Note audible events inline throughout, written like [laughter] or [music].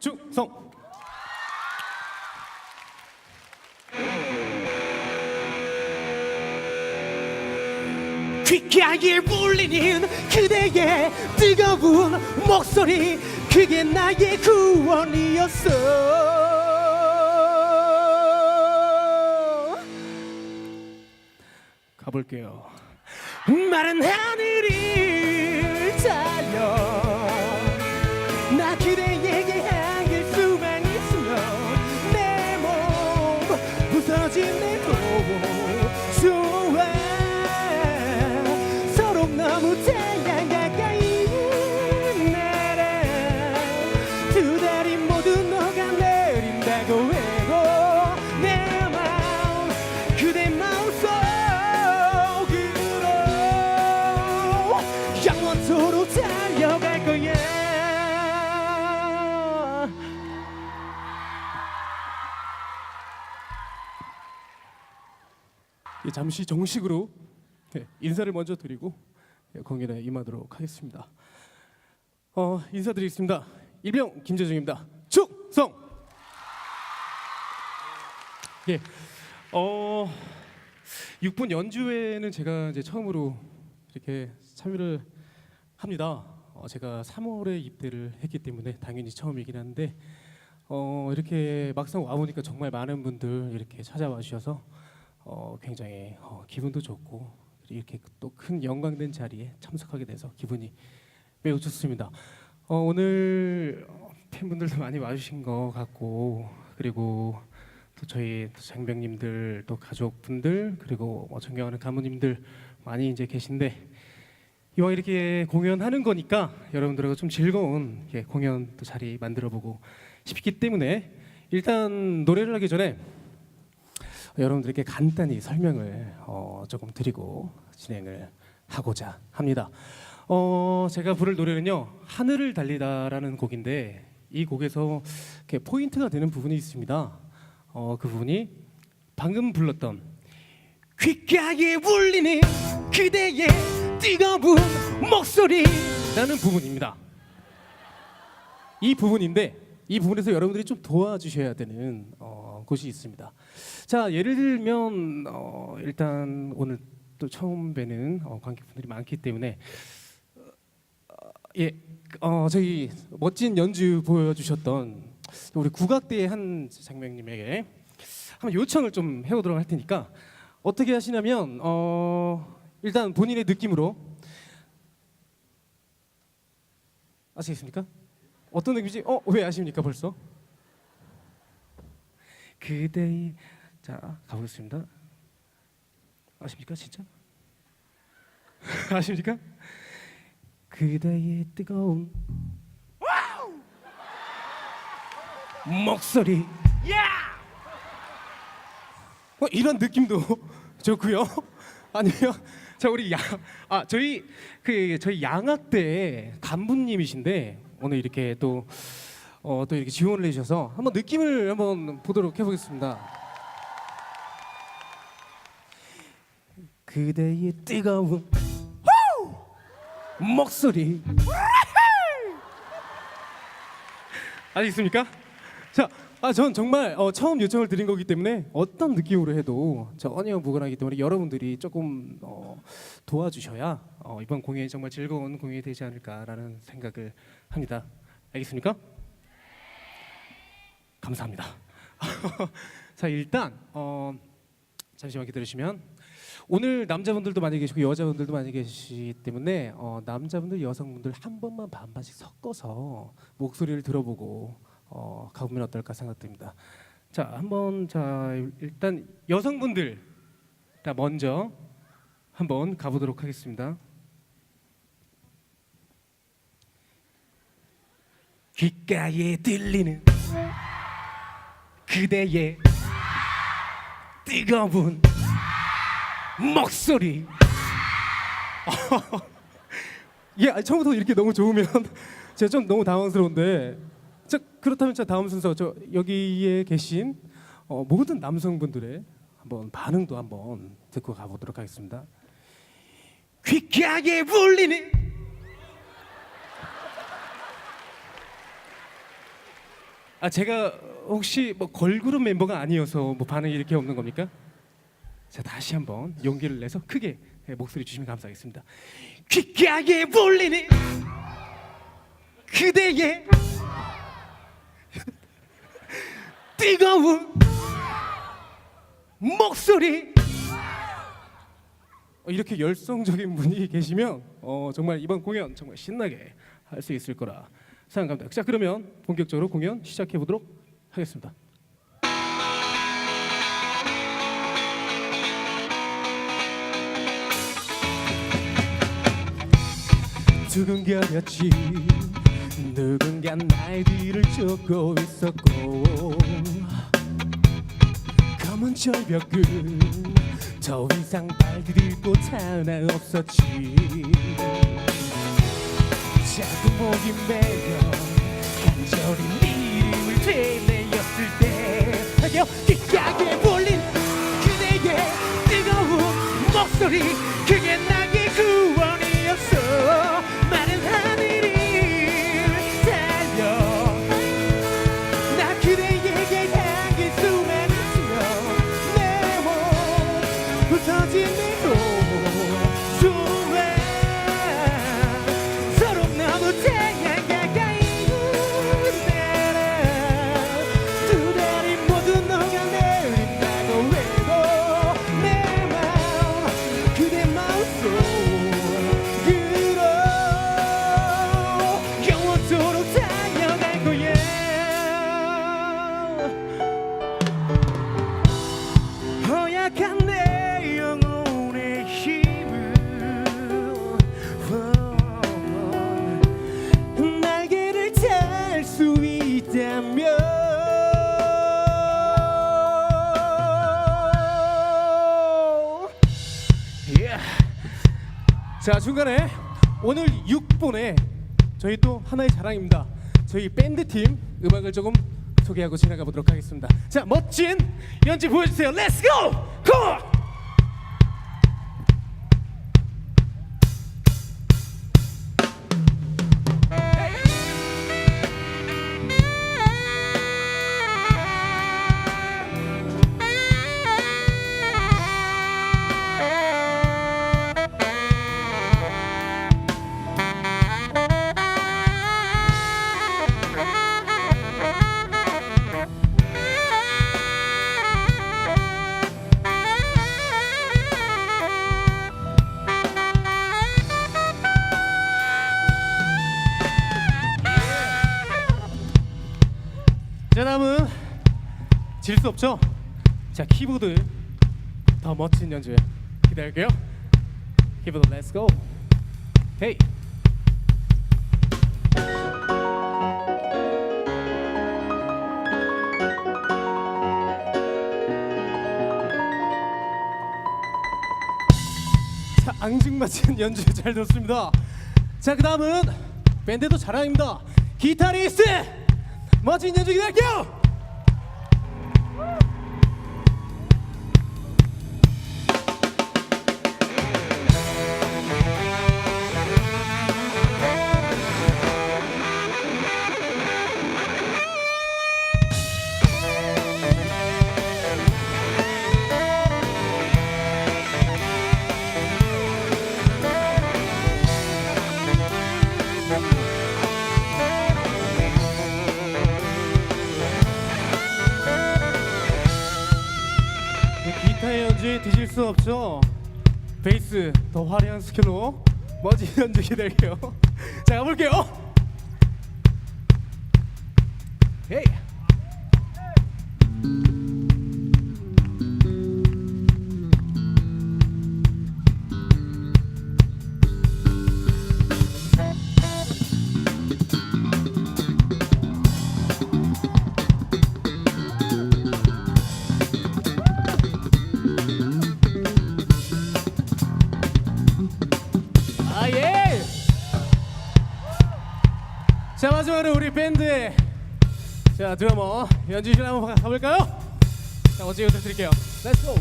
충성. 귓가에 울리는 그대의 뜨거운 목소리 그게 나의 구원이었어 가볼게요. 마른 하늘을 달려 잠시 정식으로 예, 인사를 먼저 드리고 예, 공연에 임하도록 하겠습니다. 어, 인사드리겠습니다. 일병 김재중입니다. 충성. 예, 어, 6분 연주회는 제가 이제 처음으로 이렇게 참여를 합니다. 어, 제가 3월에 입대를 했기 때문에 당연히 처음이긴 한데 어, 이렇게 막상 와 보니까 정말 많은 분들 이렇게 찾아와 주셔서 어, 굉장히 어, 기분도 좋고 이렇게 또 큰 영광된 자리에 참석하게 돼서 기분이 매우 좋습니다. 어, 오늘 어, 팬분들도 많이 와주신 것 같고 그리고 또 저희 또 장병님들 또 가족분들 그리고 뭐 존경하는 가무님들 많이 이제 계신데 이왕 이렇게 공연하는 거니까 여러분들하고 좀 즐거운 예, 공연 또 자리 만들어보고 싶기 때문에 일단 노래를 하기 전에 여러분들께 간단히 설명을 어, 조금 드리고 진행을 하고자 합니다. 어, 제가 부를 노래는요 하늘을 달리다라는 곡인데 이 곡에서 이렇게 포인트가 되는 부분이 있습니다. 어, 그 부분이 방금 불렀던 귓가에 울리는 그대의 뜨거운 목소리라는 부분입니다. 이 부분인데 이 부분에서 여러분들이 좀 도와주셔야 되는 어, 곳이 있습니다. 자 예를 들면 어, 일단 오늘 또 처음 뵈는 어, 관객분들이 많기 때문에 어, 예 어, 저희 멋진 연주 보여주셨던 우리 국악대의 한 장면님에게 한번 요청을 좀 해보도록 할 테니까 어떻게 하시냐면 어, 일단 본인의 느낌으로 아시겠습니까? 어떤 느낌이지? 어, 왜 아십니까 벌써? 그대의 자 가보겠습니다. 아십니까 진짜? [laughs] 아십니까? 그대의 뜨거운 목소리. 어, 이런 느낌도 [laughs] 좋고요. [laughs] 아니요. 자 우리 양아 저희 그 저희 양악대 간부님이신데 오늘 이렇게 또 어, 또 이렇게 지원을 해주셔서 한번 느낌을 한번 보도록 해보겠습니다. 그대의 뜨거운 목소리 아시겠습니까? 자, 아, 전 정말 어, 처음 요청을 드린 거기 때문에 어떤 느낌으로 해도 전혀 무관하기 때문에 여러분들이 조금 어, 도와주셔야 어, 이번 공연이 정말 즐거운 공연이 되지 않을까라는 생각을 합니다. 알겠습니까? 감사합니다. [laughs] 자, 일단 어, 잠시만 기다리시면 오늘 남자분들도 많이 계시고 여자분들도 많이 계시기 때문에 어, 남자분들 여성분들 한 번만 반반씩 섞어서 목소리를 들어보고 어, 가보면 어떨까 생각됩니다. 자, 한번 자 일단 여성분들 자 먼저 한번 가보도록 하겠습니다. 귓가에 들리는 그대의 뜨거운 목소리. [laughs] 예, 처음부터 이렇게 너무 좋으면 [laughs] 제가 좀 너무 당황스러운데. 자, 그렇다면 자 다음 순서 저 여기에 계신 어, 모든 남성분들의 한번 반응도 한번 듣고 가보도록 하겠습니다. 귓가에 울리는 아 제가 혹시 뭐 걸그룹 멤버가 아니어서 뭐 반응이 이렇게 없는 겁니까? 자 다시 한번 용기를 내서 크게 예, 목소리 주시면 감사하겠습니다. 귓가에 불리는 그대의 [laughs] 뜨거운 목소리 어, 이렇게 열성적인 분이 계시면 어, 정말 이번 공연 정말 신나게 할 수 있을 거라 생각합니다. 자 그러면 본격적으로 공연 시작해 보도록 하겠습니다. 두근거렸지 누군가 날 뒤를 쫓고 있었고 검은 절벽은 더 이상 발디딜 곳 하나 없었지 작은 목이 메여 간절히 네 이름을 되뇌었을 때 여기까게 불린 그대의 뜨거운 목소리. 그 자 중간에 오늘 6분에 저희 또 하나의 자랑입니다. 저희 밴드 팀 음악을 조금 소개하고 지나가 보도록 하겠습니다. 자 멋진 연주 보여주세요. 고! 고! 질 수 없죠. 자 키보드 더 멋진 연주 기다릴게요. 키보드 렛츠 고. 헤이. 자 앙증맞은 연주 잘 들었습니다. 자 그다음은 밴드도 자랑입니다. 기타리스트 멋진 연주 기다릴게요. 기 수 없죠. 베이스 더 화려한 스킬로 멋진 [laughs] 연주 기다릴게요. [laughs] 자 가볼게요. 헤이. 씨. 자, 드러머 연준 씨 한번 가볼까요? 자, 어제 부탁드릴게요. Let's go.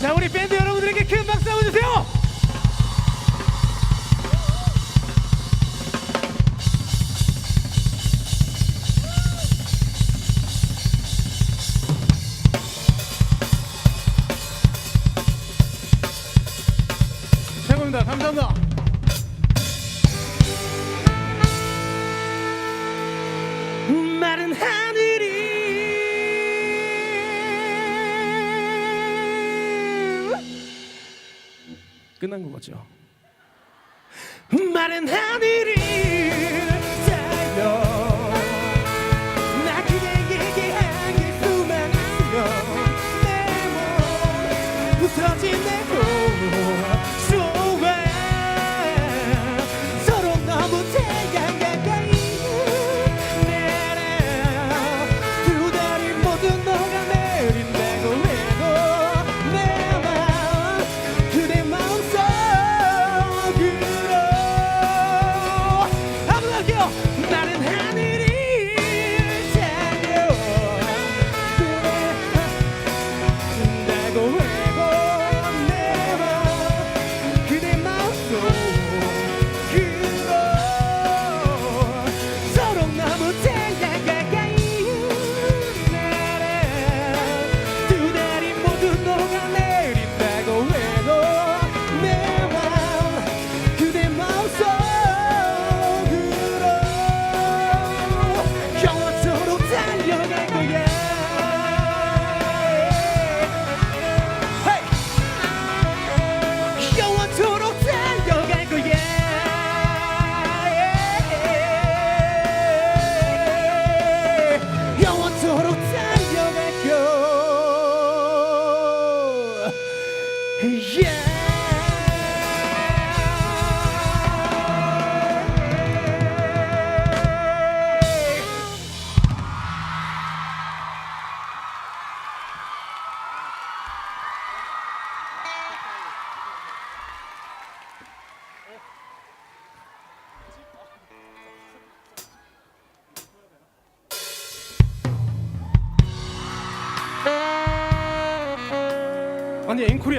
자, 우리 밴드 여러분들에게 큰 박수 한번 주세요. 알겠습니다. 감사합니다. 마른 하늘이 끝난 거 같죠? 마른 하늘이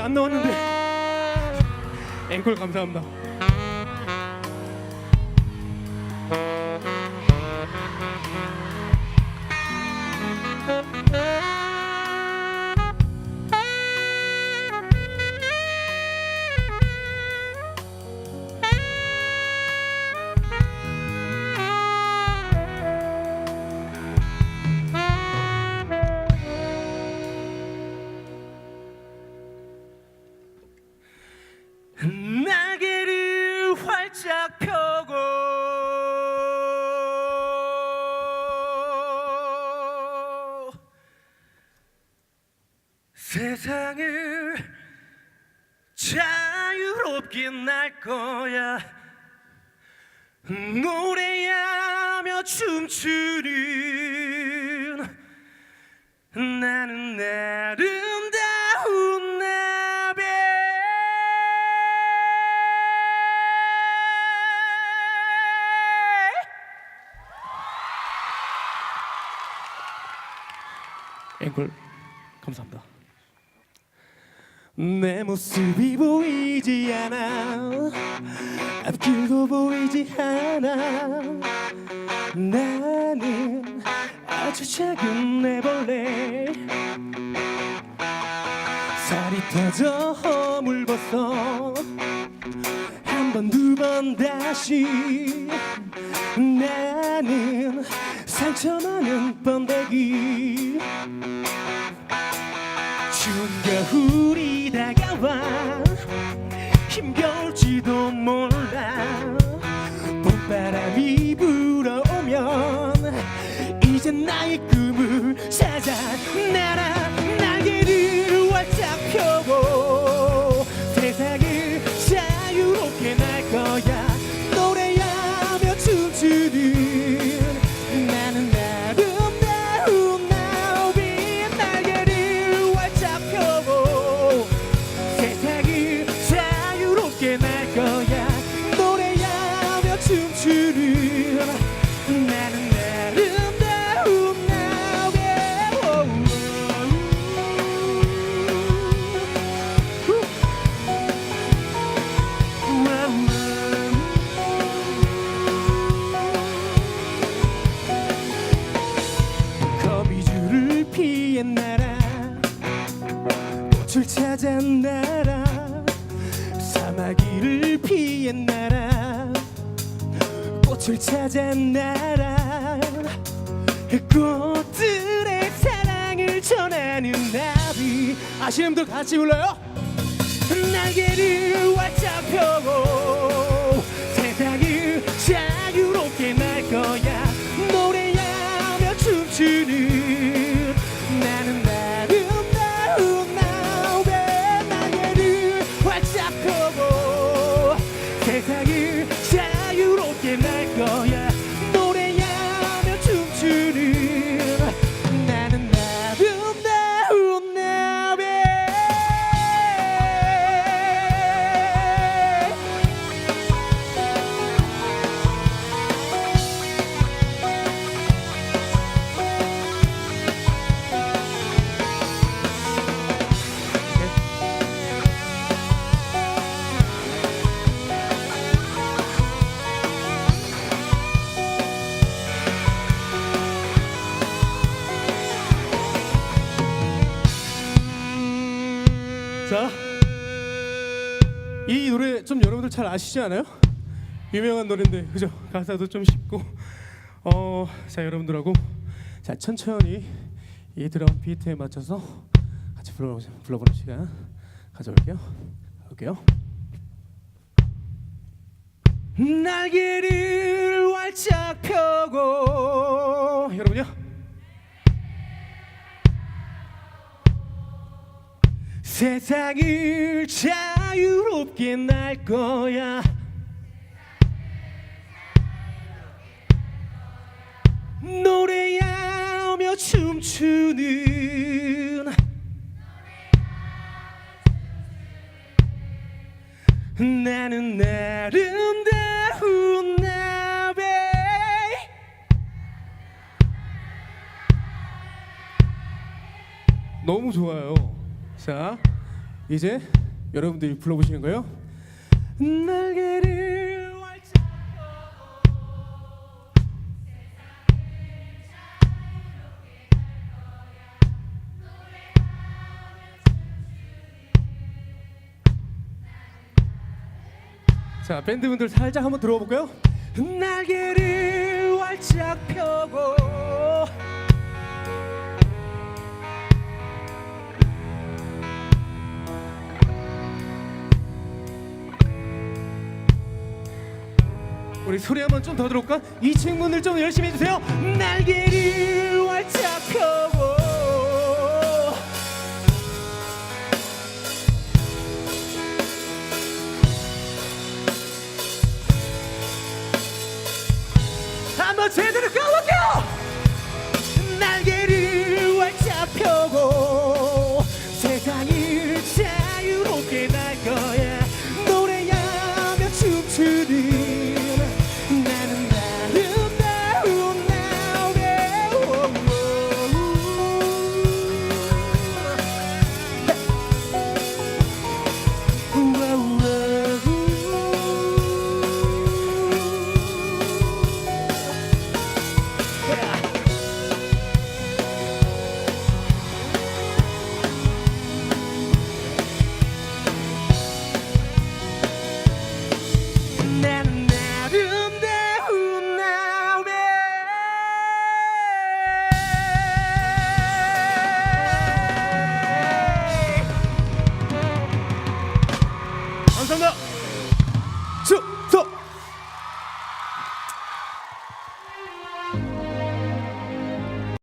안 나왔는데 앵콜 감사합니다. 노래하며 춤추는 나는 아름다운 나비 앵콜 감사합니다. 내 모습이 보이지 않아. 앞길도 보이지 않아. 나는 아주 작은 애벌레 살이 터져 허물 벗어. 한 번 두 번 다시. 나는 상처 많은 번데기. 추운 겨울이 다가와. 을 찾아 날아 꽃들의 사랑을 전하는 나비 분들 같이 불러요. 날개를 활짝 펴고 세상을 자유롭게 날 거야 노래하며 춤추는 나는 아름다운 나의 날개를 활짝 펴고 세상을 날 거야 좀 여러분들 잘 아시지 않아요? 유명한 노래인데 그죠? 가사도 좀 쉽고 어, 자 여러분들하고 자 천천히 이 드럼 비트에 맞춰서 같이 불러 불러보는 시간 가져올게요. 볼게요. 날개를 활짝 펴고 여러분요. 세상을 자유롭게 날 거야 노래하며 춤추는 나는 아름다운 나비 너무 좋아요. 자, 이제 여러분들이 불러보시는 거예요. 날개를 자, 밴드분들 살짝 한번 들어볼까요? 날개를 활짝 펴고 우리 소리 한번 좀 더 들어볼까? 이 친구들 좀 열심히 해주세요. 날개를 활짝 펴